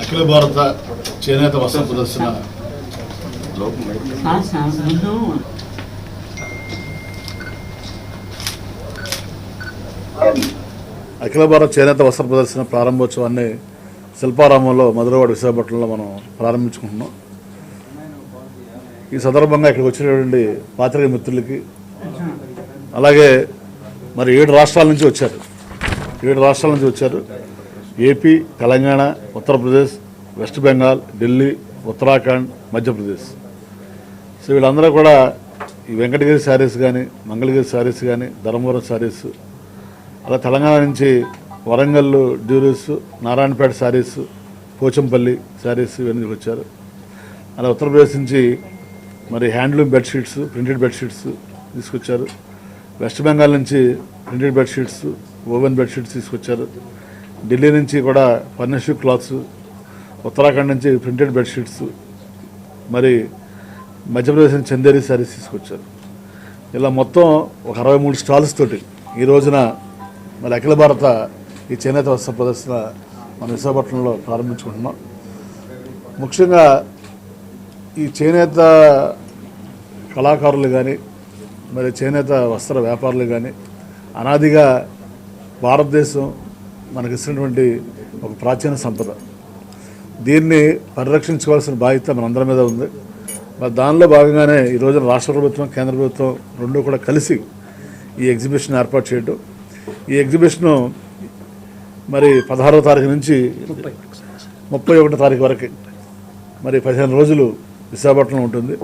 అఖిల భారత చేనేత వస్త్ర ప్రదర్శన. అఖిల భారత చేనేత వస్త్ర ప్రదర్శన ప్రారంభోత్సవాన్ని శిల్పారామంలో మధురవాడ విశాఖపట్నంలో మనం ప్రారంభించుకుంటున్నాం. ఈ సందర్భంగా ఇక్కడికి వచ్చినటువంటి పాత్రిక మిత్రులకి అలాగే మరి ఏడు రాష్ట్రాల నుంచి వచ్చారు. ఏడు రాష్ట్రాల నుంచి వచ్చారు. AP Telangana Uttar Pradesh west Bengal Delhi Uttarakhand Madhya Pradesh. So వీళ్ళందరూ కూడా ఈ వెంకటగిరి శారీస్ కానీ మంగళగిరి శారీస్ కానీ ధర్మవరం శారీస్ అలా తెలంగాణ నుంచి వరంగల్ డ్యూరీస్ నారాయణపేట శారీస్ పోచంపల్లి శారీస్ ఇవన్నీ వచ్చారు అలా ఉత్తరప్రదేశ్ నుంచి మరి హ్యాండ్లూమ్ బెడ్షీట్స్ ప్రింటెడ్ బెడ్షీట్స్ తీసుకొచ్చారు. వెస్ట్ బెంగాల్ నుంచి ప్రింటెడ్ బెడ్షీట్స్ ఓవెన్ బెడ్షీట్స్ తీసుకొచ్చారు. ఢిల్లీ నుంచి కూడా ఫర్నిష్డ్ క్లాత్స్ ఉత్తరాఖండ్ నుంచి ప్రింటెడ్ బెడ్షీట్స్ మరి మధ్యప్రదేశ్ నుంచి చందేరి శారీస్ తీసుకొచ్చారు. ఇలా మొత్తం ఒక అరవై మూడు స్టాల్స్ తోటి ఈ రోజున మరి అఖిల భారత ఈ చేనేత వస్త్ర ప్రదర్శన మన విశాఖపట్నంలో ప్రారంభించుకుంటున్నాం. ముఖ్యంగా ఈ చేనేత కళాకారులు కానీ మరి చేనేత వస్త్ర వ్యాపారులు కానీ అనాదిగా భారతదేశం మనకి ఇచ్చినటువంటి ఒక ప్రాచీన సంపద. దీన్ని పరిరక్షించుకోవాల్సిన బాధ్యత మనందరి మీద ఉంది. మరి దానిలో భాగంగానే ఈ రోజున రాష్ట్ర ప్రభుత్వం కేంద్ర ప్రభుత్వం రెండు కూడా కలిసి ఈ ఎగ్జిబిషన్ ఏర్పాటు చేయడం. ఈ ఎగ్జిబిషను మరి పదహారవ తారీఖు నుంచి ముప్పై ఒకటో తారీఖు వరకు మరి పదిహేను రోజులు విశాఖపట్నంలో ఉంటుంది.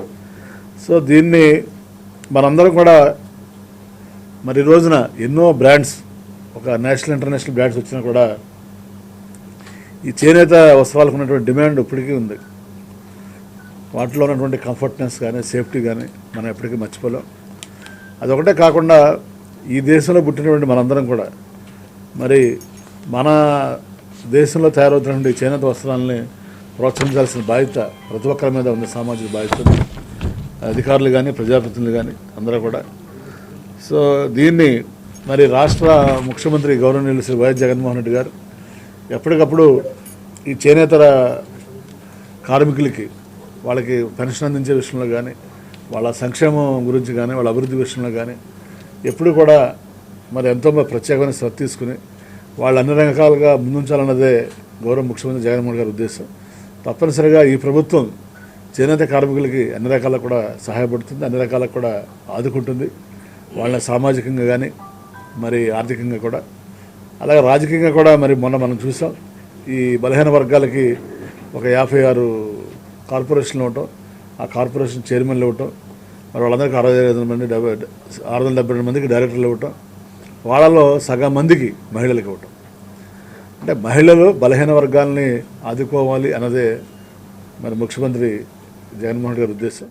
సో దీన్ని మనందరం కూడా మరి రోజున ఎన్నో బ్రాండ్స్ ఒక నేషనల్ ఇంటర్నేషనల్ బ్రాండ్స్ వచ్చినా కూడా ఈ చేనేత వస్త్రాలకు ఉన్నటువంటి డిమాండ్ ఇప్పటికీ ఉంది. వాటిలో ఉన్నటువంటి కంఫర్ట్నెస్ కానీ సేఫ్టీ కానీ మనం ఎప్పటికీ మర్చిపోలేం. అదొకటే కాకుండా ఈ దేశంలో పుట్టినటువంటి మనందరం కూడా మరి మన దేశంలో తయారవుతున్నటువంటి చేనేత వస్త్రాలని ప్రోత్సహించాల్సిన బాధ్యత ప్రతి ఒక్కరి మీద ఉంది సామాజిక బాధ్యత. అధికారులు కానీ ప్రజాప్రతినిధులు కానీ అందరూ కూడా. సో దీన్ని మరి రాష్ట్ర ముఖ్యమంత్రి గౌరవనీయులు శ్రీ వైఎస్ జగన్మోహన్ రెడ్డి గారు ఎప్పటికప్పుడు ఈ చేనేతర కార్మికులకి వాళ్ళకి పెన్షన్ అందించే విషయంలో కానీ వాళ్ళ సంక్షేమం గురించి కానీ వాళ్ళ అభివృద్ధి విషయంలో కానీ ఎప్పుడు కూడా మరి ఎంతో ప్రత్యేకమైన శ్రద్ధ తీసుకుని వాళ్ళు అన్ని రకాలుగా ముందుంచాలన్నదే గౌరవ ముఖ్యమంత్రి జగన్మోహన్ గారి ఉద్దేశం. తప్పనిసరిగా ఈ ప్రభుత్వం చేనేత కార్మికులకి అన్ని రకాలకు కూడా సహాయపడుతుంది అన్ని రకాలకు కూడా ఆదుకుంటుంది. వాళ్ళని సామాజికంగా కానీ మరి ఆర్థికంగా కూడా. అలాగే రాజకీయంగా కూడా మరి మొన్న మనం చూసాం. ఈ బలహీన వర్గాలకి ఒక యాభై ఆరు కార్పొరేషన్లు ఇవ్వటం ఆ కార్పొరేషన్ చైర్మన్లు ఇవ్వటం మరి వాళ్ళందరికీ అరవై ఐదు మంది డెబ్బై ఆరు వందల డెబ్బై రెండు మందికి డైరెక్టర్లు ఇవ్వటం వాళ్ళలో సగం మందికి మహిళలకు ఇవ్వటం అంటే మహిళలు బలహీన వర్గాల్ని ఆదుకోవాలి అన్నదే మరి ముఖ్యమంత్రి జగన్మోహన్ గారి ఉద్దేశం.